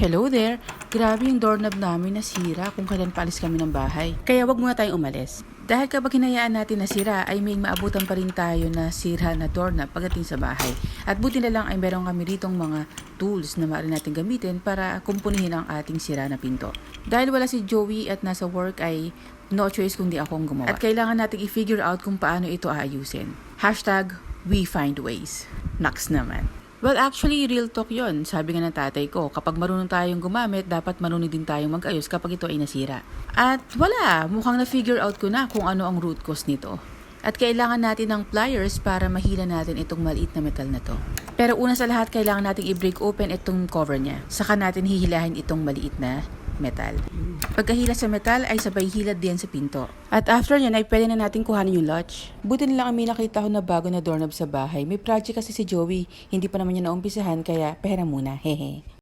Hello there! Grabe yung doorknob namin nasira kung kailan paalis kami ng bahay. Kaya wag muna tayong umalis. Dahil kapag hinayaan natin na sira, ay may maabutan pa rin tayo na sira na doorknob pagdating sa bahay. At buti na lang ay meron kami ritong mga tools na maaari natin gamitin para kumpunihin ang ating sira na pinto. Dahil wala si Joey at nasa work ay no choice kundi akong gumawa. At kailangan natin i-figure out kung paano ito aayusin. Hashtag we find ways. Naks naman. Well, actually, real talk yon. Sabi nga ng tatay ko, kapag marunong tayong gumamit, dapat marunong din tayong mag-ayos kapag ito ay nasira. At wala, mukhang na-figure out ko na kung ano ang root cause nito. At kailangan natin ng pliers para mahila natin itong maliit na metal na to. Pero una sa lahat, kailangan natin i-break open itong cover niya. Saka natin hihilahin itong maliit na metal. Pagkahila sa metal ay sabay hilad din sa pinto. At after yan ay pwede na natin kuhanin yung latch. Buti na lang may nakita ko na bago na doorknob sa bahay. May project kasi si Joey. Hindi pa naman niya naumpisahan kaya pera muna. Hehe.